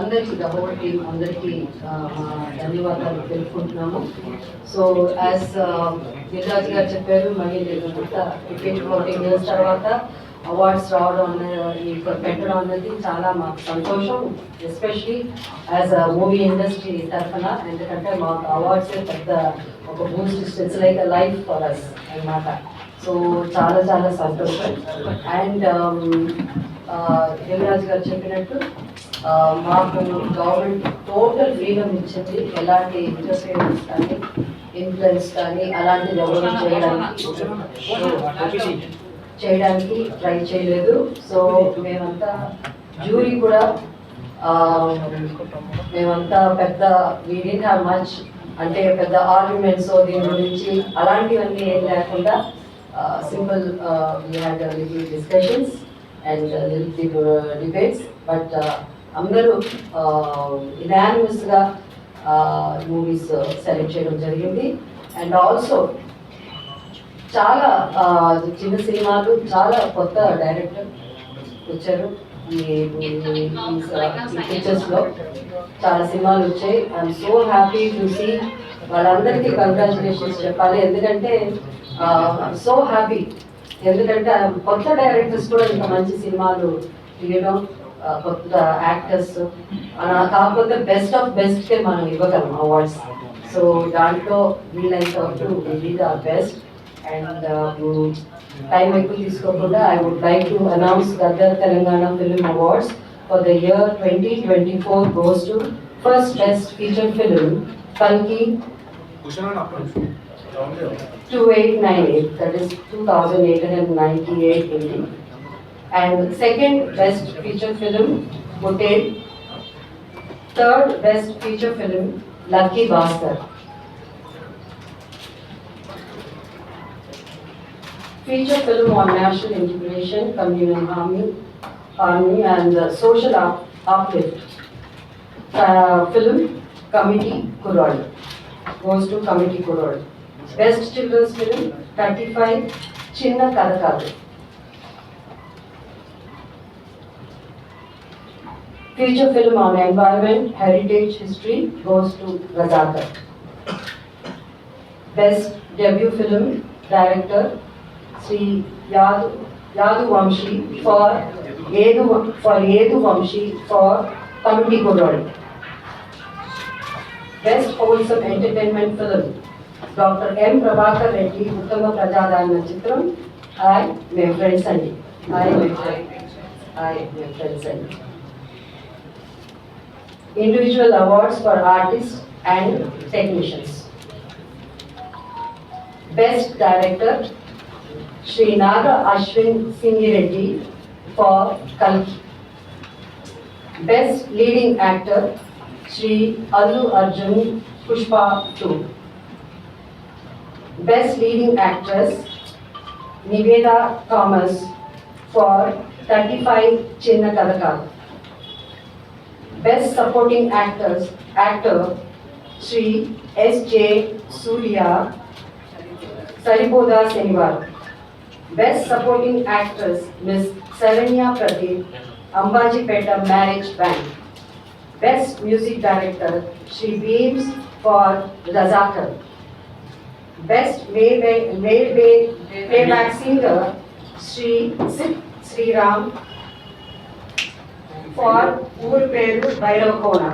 అందరికీ the whole team అందరికీ ధన్యవాదాలు తెలుపుకుంటున్నాము. సో యాజ్ గిరిరాజ్ గారు చెప్పారు మళ్ళీ నేను క్రికెట్ ఫోర్టీన్ ఇయర్స్ తర్వాత అవార్డ్స్ రావడం అనేది పెట్టడం అనేది చాలా మాకు సంతోషం especially as a movie industry తరఫున. ఎందుకంటే మాకు అవార్డ్స్ పెద్ద ఒక boost it's like a life for us అన్నమాట. సో చాలా చాలా సంతోషం. అండ్ యువరాజ్ గారు చెప్పినట్టు మాకు గవర్నమెంట్ టోటల్ ఫ్రీడమ్ ఇచ్చింది ఎలాంటి ఇంటర్ఫియరెన్స్ కానీ ఇన్ఫ్లుయెన్స్ కానీ అలాంటిది ఎవరు చేయడానికి చేయడానికి ట్రై చేయలేదు. సో మేమంతా జ్యూరీ కూడా మేమంతా పెద్ద వీ డింట్ హ్యావ్ మచ్ అంటే పెద్ద ఆర్గ్యుమెంట్స్ దీని గురించి అలాంటివన్నీ ఏం లేకుండా simple we had little discussions and little debates but అందరూ ఇనానిమస్గా మూవీస్ సెలెక్ట్ చేయడం జరిగింది. అండ్ ఆల్సో చాలా uh, చిన్న సినిమాలు చాలా కొత్త డైరెక్టర్ వచ్చారు. ఈ uh, చాలా సినిమాలు వచ్చాయి. I'm so happy to see వాళ్ళందరికీ కంగ్రాచులేషన్స్ చెప్పాలి. ఎందుకంటే uh, సో హ్యాపీ ఎందుకంటే కొత్త డైరెక్టర్స్ కూడా ఇంకా మంచి సినిమాలు తీయడం కొత్త యాక్టర్స్. కాకపోతే బెస్ట్ ఆఫ్ బెస్ట్ కే మనం ఇవ్వగలం అవార్డ్స్. సో దాంట్లో వీలైనంత వరకు did the best. And time ఎక్కువ తీసుకోకుండా I would like to announce Gaddar Telangana film awards for the year twenty twenty four goes to first best feature film కల్కి 2898, that is 2898 And second best feature film, Hotel. Third best feature film, Lucky Bastard. Feature film on national integration, communal harmony, harmony and uh, social up uplift. Uh, film, Committee Kurol. Goes to Committee Kurol. Best children's film 35 Chinna Kadakadu. Feature film on environment, heritage, history goes to Razakar. Best debut film director Sri Yadu, Yadu Vamshi for Yedu, for Yedu Vamshi for Committee Kodori. Best wholesome entertainment film, doctor M Prabhakar Reddy उत्तम प्रजाधारण चित्र high मे friends अंडी high मे friends अंडी individual awards for artist and technicians best director Shri Nag Ashwin Singh Reddy for Kalki best leading actor Shri Allu Arjun Pushpa two Best leading actress, Niveda Thomas for 35 Chinna Kadakal. Best supporting actors, actor, Sri S.J. Surya Saripoda Senivar. Best Supporting Actress, Miss Saranya Pradeep, Ambajipeta Marriage Bank. Best Music Director, Shri Beams for Razakar. best railway best railway playback Sri Sri Ram for for Peru పేరు Bhairavakona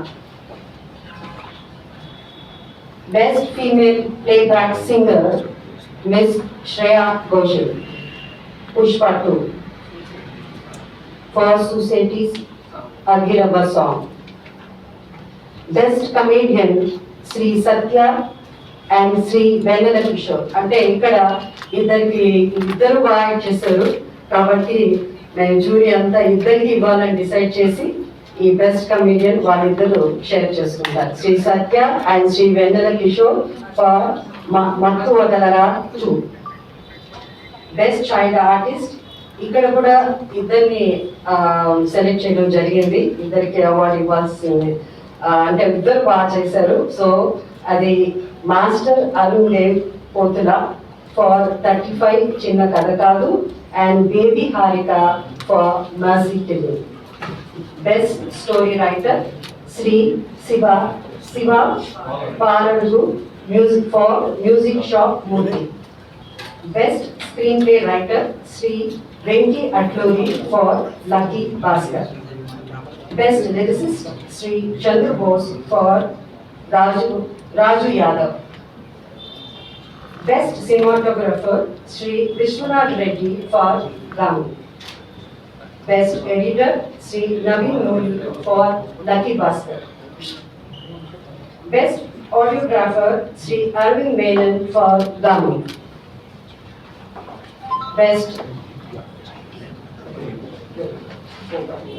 Best female playback singer Miss Shreya Goshal Pushpa Two for Susetti's Agirabha song. Best comedian Sri Satya. And Sri Vennela Kishore అంటే ఇక్కడ ఇద్దరికి ఇద్దరు బాగా చేశారు కాబట్టి మేము jury అంతా ఇద్దరికి ఇవ్వాలని డిసైడ్ చేసి ఈ బెస్ట్ కమీడియన్ వాళ్ళిద్దరు షేర్ చేసుకుంటారు. Sri Satya and Sri Vennela Kishore for Mathu Vadalara two best child artist. ఇక్కడ కూడా ఇద్దరిని సెలెక్ట్ చేయడం జరిగింది. ఇద్దరికి అవార్డు ఇవ్వాల్సింది. అంటే ఇద్దరు బాగా చేశారు. సో అది master Arun Dev Pothula for thirty five చిన్న కథకాలు అండ్ బేబీ హారిక ఫార్ మాజీ tele best story writer Sri Shiva Shiva పారడు music for music shop movie best screenplay writer Sri Venky Atluri for lucky Bhaskar. Best lyricist Sri Chandrabose for Raju Raju Yadav. Best cinematographer Shri Vishwanath Reddy for गाँव best editor Shri Naveen Noori for lucky Bhaskar best audiographer Shri Arvind Menon for गाँव best Thank you.